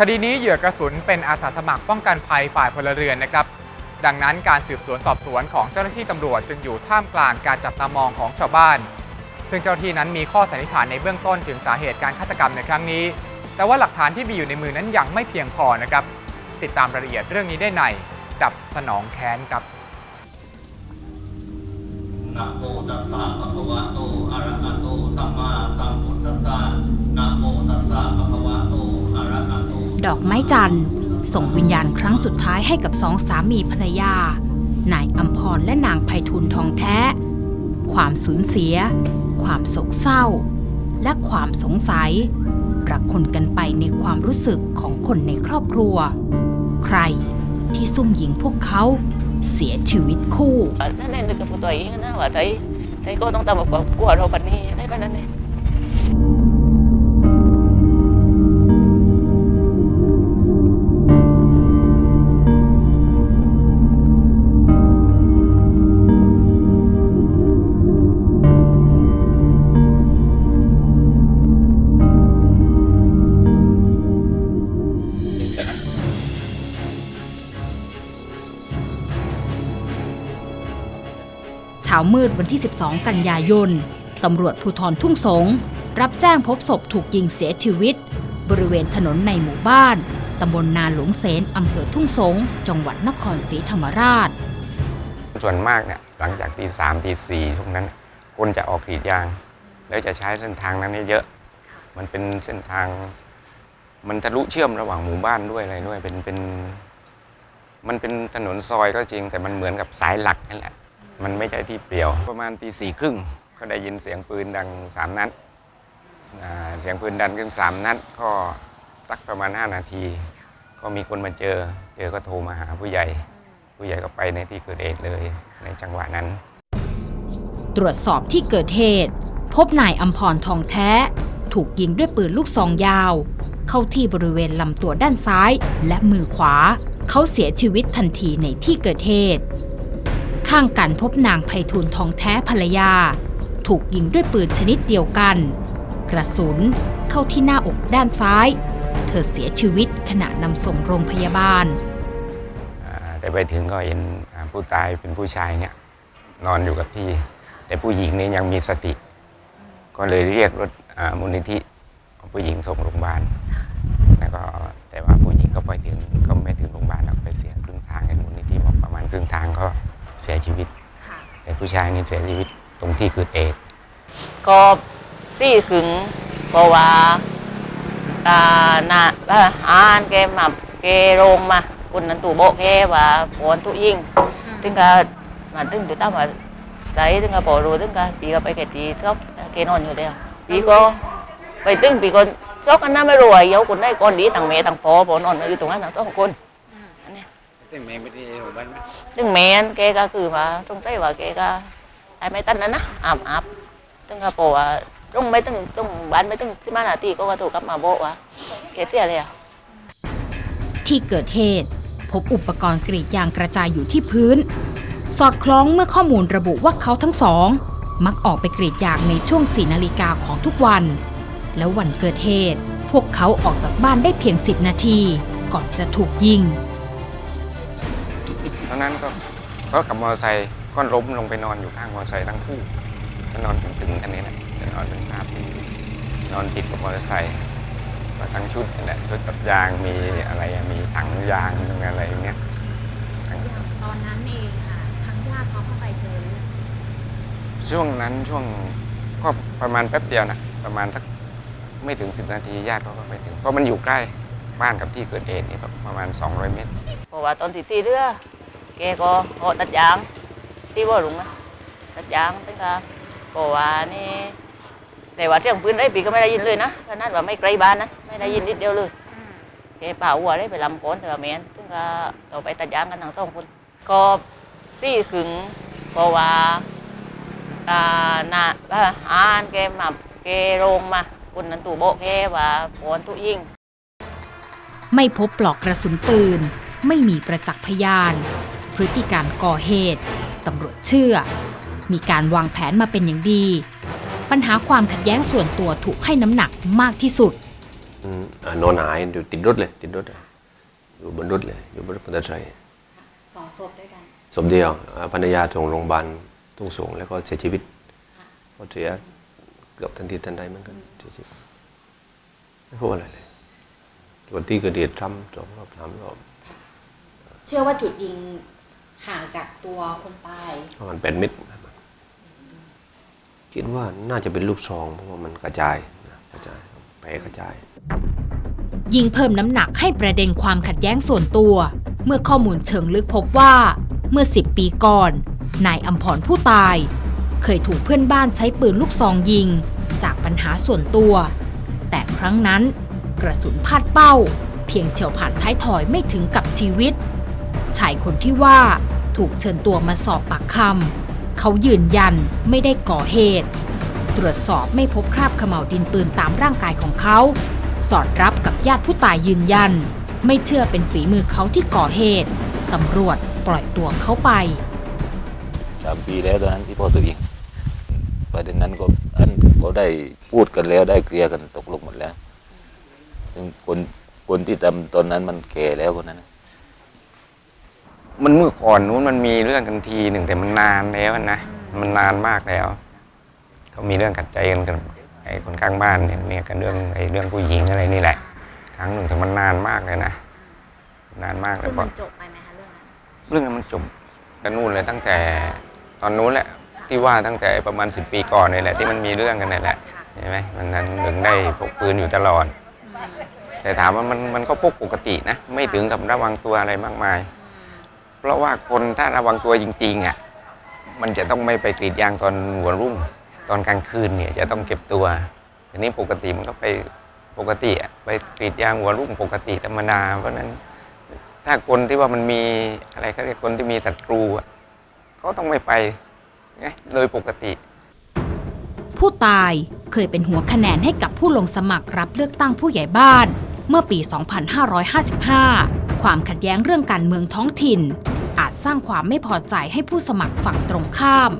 คดีนี้เหยื่อกระสุนเป็นอาสาสมัครป้องกันภัยฝ่ายพลเรือนนะครับ ดังนั้นการสืบสวนสอบสวนของเจ้าหน้าที่ตำรวจจึงอยู่ท่ามกลางการจับตามองของชาวบ้าน ซึ่งเจ้าหน้าที่นั้นมีข้อสันนิษฐานในเบื้องต้นถึงสาเหตุการฆาตกรรมในครั้งนี้ แต่ว่าหลักฐานที่มีอยู่ในมือนั้นยังไม่เพียงพอนะครับ ติดตามรายละเอียดเรื่องนี้ได้ในดับสนองแค้นครับนะโมตัสสะภะคะวะโตอะระหะโตสัมมาสัมพุทธัสสะนะโมตัสสะภะคะวะโต ดอกไม้จันทร์ ส่งวิญญาณครั้งสุดท้ายให้กับสองสามีภรรยา นายอัมพรและนางไพฑูรย์ทองแท้ ความสูญเสีย ความโศกเศร้า และความสงสัยระคนกันไปในความรู้สึกของคนในครอบครัว ใครที่ซุ่มยิงพวกเขาเสียชีวิตคู่นั่นเองนึกกับตัวเองนะว่าไทยไทยก็ต้องทำกับกลัวเราปันนี้ได้ปะนั่นเอง ช้ามืดวันที่ 12 กันยายน ตำรวจภูธรทุ่งสง รับแจ้งพบศพถูกยิงเสียชีวิต บริเวณถนนในหมู่บ้าน ตำบลนาหลวงเสนอำเภอทุ่งสง จังหวัดนครศรีธรรมราช ส่วนมากเนี่ยหลังจากตีสามตีสี่ช่วงนั้นคนจะออกกรีดยาง แล้วจะใช้เส้นทางนั้นเยอะ มันเป็นเส้นทาง มันทะลุเชื่อมระหว่างหมู่บ้านด้วยอะไรด้วยเป็นเป็น มันเป็นถนนซอยก็จริง แต่มันเหมือนกับสายหลักนั่นแหละ มันไม่ใช่ที่เปลี่ยว ประมาณตีสี่ครึ่งก็ได้ยินเสียงปืนดังสามนัดเสียงปืนดังขึ้นสามนัดก็สักประมาณห้านาที ก็มีคนมาเจอ เจอก็โทรมาหาผู้ใหญ่ ผู้ใหญ่ก็ไปในที่เกิดเหตุเลยในจังหวะนั้น ตรวจสอบที่เกิดเหตุ พบนายอัมพรทองแท้ ถูกยิงด้วยปืนลูกซองยาว เข้าที่บริเวณลำตัวด้านซ้ายและมือขวา เขาเสียชีวิตทันทีในที่เกิดเหตุ ข้างกันพบนางไพฑูรย์ทองแท้ภรรยา ถูกยิงด้วยปืนชนิดเดียวกัน กระสุนเข้าที่หน้าอกด้านซ้าย เธอเสียชีวิตขณะนำส่งโรงพยาบาล อ่าแต่ไปถึงก็เห็นอ่าผู้ตายเป็นผู้ชายเนี่ยนอนอยู่กับที่ แต่ผู้หญิงนี่ยังมีสติ ก็เลยเรียกรถอ่ามูลนิธิเอาผู้หญิงส่งโรงพยาบาลแล้วก็แต่ว่าผู้หญิงก็ไปถึงก็ไม่ถึงโรงพยาบาลหรอกไปเสียครึ่งทางกันมูลนิธิบอกประมาณครึ่งทางก็ เสียชีวิตแต่ผู้ชายนี่เสียชีวิตตรงที่เกิดเหตุก็สี่ขึงเพราะว่าตาหน้าเอ่ออ่านแกมาแกโรงมาคุณนันตูโบกแกว่าปอนตุยิงถึงก็มาถึงตัวตั้มว่าใจถึงก็พอรู้ถึงก็ปีก็ไปแกตีชอบแกนอนอยู่แล้วปีก็ไปถึงปีก็ชอบกันน้าไม่รู้ว่าเยาคนได้คนดีต่างเมต่างพอพอนอนอยู่ตรงนั้นทั้งสองคนอัน เนี้ยแต่เมย์ไม่ได้โรงพยาบาลไหมถึงแม่นแกก็คือว่าตรงใจว่าแกก็ไอ้ไม่ตันนั้นนะอาบอาบถึงก็บอกว่าตรงไม่ถึงตรงบ้านไม่ถึงสิบห้านาทีก็ว่าถูกกลับมาบอกว่าแกเสียแล้วที่เกิดเหตุ พบอุปกรณ์กรีดยางกระจายอยู่ที่พื้น สอดคล้องเมื่อข้อมูลระบุว่าเขาทั้งสอง มักออกไปกรีดยางในช่วง4นาฬิกาของทุกวัน แล้ววันเกิดเหตุ พวกเขาออกจากบ้านได้เพียง 10 นาที ก่อนจะถูกยิง ตอนนั้นก็ก็ขับมอเตอร์ไซค์ก็ล้มลงไปนอนอยู่ข้างมอเตอร์ไซค์ทั้งคู่ก็นอนถึงๆกันนี้แหละจะนอนเป็นภาพที่นอนติดกับมอเตอร์ไซค์มาทั้งชุดนี่แหละชุดกับยางมีอะไรอะมีถังยางมีอะไรอย่างเงี้ยทั้งตอนนั้นเองค่ะทางญาติเขาเข้าไปเจอหรือยังช่วงนั้นช่วงก็ประมาณแป๊บเดียวนะประมาณสักไม่ถึง10นาทีญาติเขาก็ไปถึงเพราะมันอยู่ใกล้บ้านกับที่เกิดเหตุนี่ประมาณ 200 เมตร เพราะว่าตอนที่สี่เรือ แกก็เหาะตัดยางสี่บ่ลุงนะตัดยางถึงก็บอกว่านี่แต่ว่าเสียงปืนได้ปีก็ไม่ได้ยินเลยนะขนาดว่าไม่ไกลบ้านนะไม่ได้ยินนิดเดียวเลยแกป่าวัวได้ไปลำโคนแต่ว่าแมนซึ่งก็ต่อไปตัดยางกันทั้งสองคนก็สี่ขึงเพราะว่าตาหน้าเอ่ออ่านแกมาแกโรงมาคุณนันตูโบกแกว่าปอนตุยิงไม่พบปลอกกระสุนปืน ไม่มีประจักษ์พยาน พฤติการก่อเหตุ ตำรวจเชื่อ มีการวางแผนมาเป็นอย่างดี ปัญหาความขัดแย้งส่วนตัวถูกให้น้ำหนักมากที่สุดอืมอ่านอนหายอยู่ติดรถเลยติดรถเลยอยู่บนรถเลยอยู่บนรถมอเตอร์ไซค์สองศพด้วยกันศพเดียวอ่าภรรยาส่งโรงพยาบาลทุ่งสงแล้วก็เสียชีวิตก็เสียเกือบทันทีทันใดเหมือนกันเสียชีวิตไม่พูดอะไรเลยก่อนที่เกิดเหตุซ้ำสองรอบสามรอบเชื่อว่าจุดยิง ห่างจากตัวคนตายประมาณแปดเมตร คิดว่าน่าจะเป็นลูกซองเพราะว่ามันกระจายนะกระจายแผลกระจาย ยิ่งเพิ่มน้ำหนักให้ประเด็นความขัดแย้งส่วนตัว เมื่อข้อมูลเชิงลึกพบว่า เมื่อ 10 ปีก่อน นายอัมพรผู้ตาย เคยถูกเพื่อนบ้านใช้ปืนลูกซองยิง จากปัญหาส่วนตัว แต่ครั้งนั้นกระสุนพลาดเป้า เพียงเฉียวผ่านท้ายถอยไม่ถึงกับชีวิตชายคนที่ว่า ถูกเชิญตัวมาสอบปากคำเขายืนยันไม่ได้ก่อเหตุ ตรวจสอบไม่พบคราบขม่าวดินปืนตามร่างกายของเขา สอดรับกับญาติผู้ตายยืนยัน ไม่เชื่อเป็นฝีมือเขาที่ก่อเหตุตำรวจปล่อยตัวเขาไปสามปีแล้วตอนนั้นที่พ่อตัวเองประเด็นนั้นก็อันก็ได้พูดกันแล้วได้เคลียร์กันตกลงหมดแล้วซึ่งคนคนที่ทำตอนนั้นมันแก่แล้วคนนั้น มันเมื่อก่อนนู้นมันมีเรื่องกันทีหนึ่งแต่มันนานแล้วนะมันนานมากแล้วเขามีเรื่องขัดใจกันกับไอ้คนข้างบ้านเนี่ยเนี่ยกันเรื่องไอ้เรื่องผู้หญิงอะไรนี่แหละ ครั้งหนึ่งแต่มันนานมากเลยนะนานมากเลซึ่ยงเพมัราะนจบไปไหมคะเรื่องนั้นเรื่องนั้นมันจบกันนู่นเลยตั้งแต่ตอนนู้นแหละที่ว่าตั้งแต่ประมาณสิบปีก่อนนี่แหละ ที่มันมีเรื่องกันนี่แหละค่ะใช่ไหมมันนั้นถึงได้พกปืนอยู่ตลอดอืมแต่ถามว่ามันมันก็พกปกตินะ ไม่ถึงกับระวังตัวอะไรมากมายเพ ราะว่าคนถ้าระวังตัวจริงๆอะมันจะต้องไม่ไปกรีดยางตอนหัวรุ่ง ตอนกลางคืนเนี่ยจะต้องเก็บตัวทีนี้ปกติมันก็ไปปกติอะไปกรีดยางหัวรุ่งปกติธรรมดาเพราะนั้นถ้าคนที่ว่ามันมีอะไรเขาเรียกคนที่มีศัตรูอะเขาต้องไม่ไปไงโดยปกติ ผู้ตายเคยเป็นหัวคะแนนให้กับผู้ลงสมัครรับเลือกตั้งผู้ใหญ่บ้าน เมื่อปี 2555 ความขัดแย้งเรื่องการเมืองท้องถิ่น อาจสร้างความไม่พอใจให้ผู้สมัครฝั่งตรงข้าม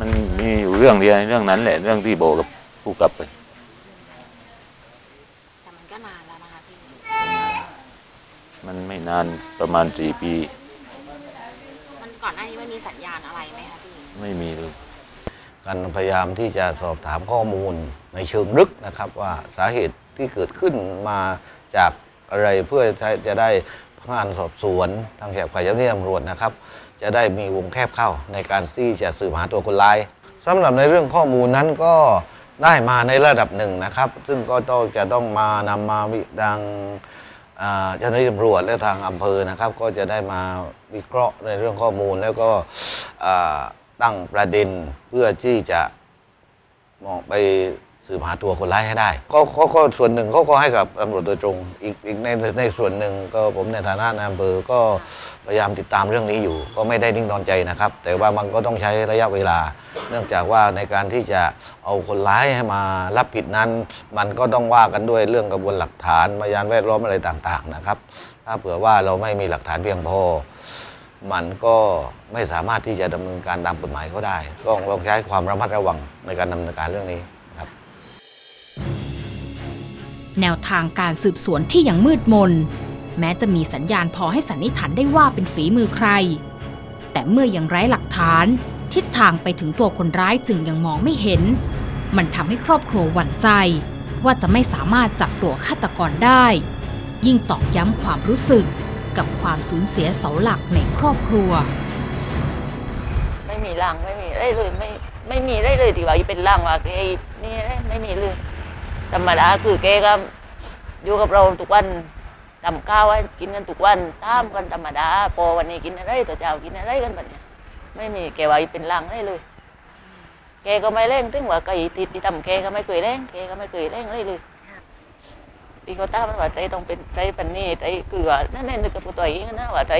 มันมีอยู่เรื่องเดียวเรื่องนั้นแหละเรื่องที่โบกับผู้กลับไป แต่มันก็นานแล้วนะคะพี่มันไม่นานประมาณสี่ปี มันก่อนหน้านี้มันมีสัญญาณอะไรไหมคะพี่ไม่มีเลยการพยายามที่จะสอบถามข้อมูลในเชิงลึกนะครับว่าสาเหตุที่เกิดขึ้นมาจาก อะไรเพื่อจะได้พนักงานสอบสวนทางแขกฝ่ายเจ้าหน้าที่ตำรวจนะครับ จะได้มีวงแคบเข้าในการที่จะสืบหาตัวคนร้ายสำหรับในเรื่องข้อมูลนั้นก็ได้มาในระดับหนึ่งนะครับ ซึ่งก็ต้องจะต้องมานำมาดังอ่าเจ้าหน้าที่ตำรวจและทางอำเภอนะครับ ก็จะได้มาวิเคราะห์ในเรื่องข้อมูลแล้วก็อ่าตั้งประเด็นเพื่อที่จะมองไป สืบหาตัวคนร้ายให้ได้ก็ก็ก็ส่วนหนึ่งเขาก็ให้กับตำรวจโดยตรง อีกอีกในในส่วนหนึ่งก็ผมในฐานะนายอำเภอก็พยายามติดตามเรื่องนี้อยู่ ก็ไม่ได้นิ่งนอนใจนะครับ แต่ว่ามันก็ต้องใช้ระยะเวลา เนื่องจากว่าในการที่จะเอาคนร้ายให้มารับผิดนั้น มันก็ต้องว่ากันด้วยเรื่องกระบวนหลักฐานพยานแวดล้อมอะไรต่างๆนะครับ ถ้าเผื่อว่าเราไม่มีหลักฐานเพียงพอมันก็ไม่สามารถที่จะดำเนินการตามกฎหมายเขาได้ ก็ต้องใช้ความระมัดระวังในการดำเนินการเรื่องนี้ แนวทางการสืบสวนที่ยังมืดมน แม้จะมีสัญญาณพอให้สันนิษฐานได้ว่าเป็นฝีมือใคร แต่เมื่อยังไร้หลักฐาน ทิศทางไปถึงตัวคนร้ายจึงยังมองไม่เห็น มันทำให้ครอบครัวหวั่นใจ ว่าจะไม่สามารถจับตัวฆาตกรได้ ยิ่งตอกย้ำความรู้สึกกับความสูญเสียเสาหลักในครอบครัว ไม่มีร่างไม่มีได้เลยไม่ไม่มีได้เลยที่ว่าเป็นร่างว่าแกนี่ไม่มีเลย ธรรมดาคือแกก็อยู่กับเราทุกวันทำข้าวให้กินกันทุกวันตามกันธรรมดาพอวันนี้กินอะไรตัวเจ้ากินอะไรกันแบบเนี้ยไม่มีแกว่าเป็นร่างได้เลย แกก็ไม่เล่งถึงว่าไก่ติดที่ทำแกก็ไม่เคยเล่งแกก็ไม่เคยเล่งเลยเลยพี่ก็ตามมันว่าใจต้องเป็นใจปันนี้ใจเกลือนั่นแน่นึกกับตัวเองนะว่าใจ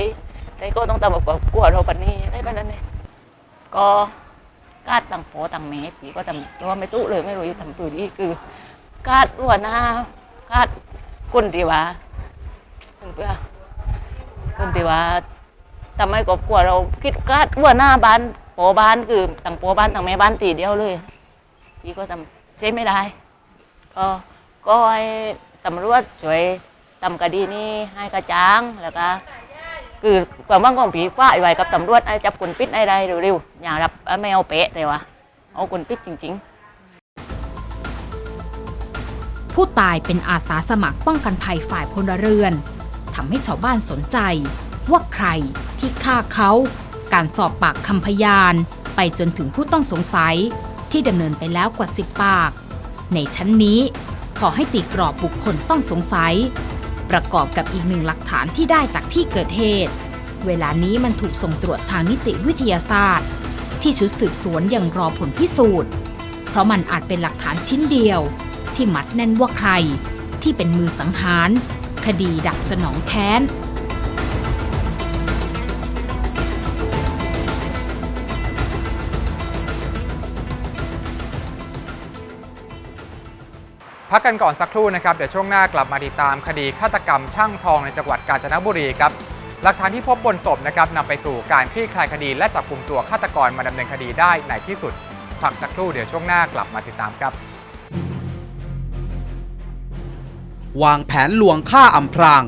ใจก็ต้องทำแบบกลัวเราปันนี้ได้ปันนั้นเองก็กาดต่างโปต่างเมตรพี่ก็ทำตัวไม่ตู้เลยไม่รู้จะทำตัวนี้คือ กาดหัวหน้ากาดคนที่ว่าเพื่อคนที่ว่าทำให้ครอบครัวเราคิดกาดหัวหน้าบ้านโปบ้านคือต่างโปบ้านต่างแม่บ้านตีเดียวเลยพี่ก็ทำใช้ไม่ได้ ก็ก็ให้ตำรวจช่วยทำคดีนี้ให้กระจ่างแล้วก็คือความว่างของผีฟ้าไว้กับตำรวจจับคนปิดให้ได้เร็วๆอย่ารับไม่เอาเป๊ะแต่ว่าเอาคนปิดจริง ๆ ผู้ตายเป็นอาสาสมัครป้องกันภัยฝ่ายพลเรือนทำให้ชาวบ้านสนใจ ว่าใครที่ฆ่าเขา การสอบปากคำพยาน ไปจนถึงผู้ต้องสงสัยที่ดำเนินไปแล้วกว่า 10 ปาก ในชั้นนี้ขอให้ตีกรอบบุคคลต้องสงสัย ประกอบกับอีกหนึ่งหลักฐานที่ได้จากที่เกิดเหตุ เวลานี้มันถูกส่งตรวจทางนิติวิทยาศาสตร์ ที่ชุดสืบสวนยังรอผลพิสูจน์ เพราะมันอาจเป็นหลักฐานชิ้นเดียว ที่มัดแน่นว่าใคร ที่เป็นมือสังหาร คดีดักสนองแค้น พักกันก่อนสักครู่นะครับ เดี๋ยวช่วงหน้ากลับมาติดตามคดีฆาตกรรมช่างทองในจังหวัดกาญจนบุรีครับหลักฐานที่พบบนศพนะครับนำไปสู่การคลี่คลายคดีและจับกลุ่มตัวฆาตกรมาดำเนินคดีได้ในที่สุดพักสักครู่เดี๋ยวช่วงหน้ากลับมาติดตามครับ วางแผนลวงฆ่าอำพราง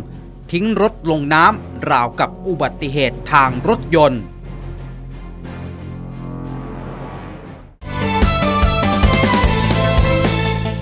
ทิ้งรถลงน้ำราวกับอุบัติเหตุทางรถยนต์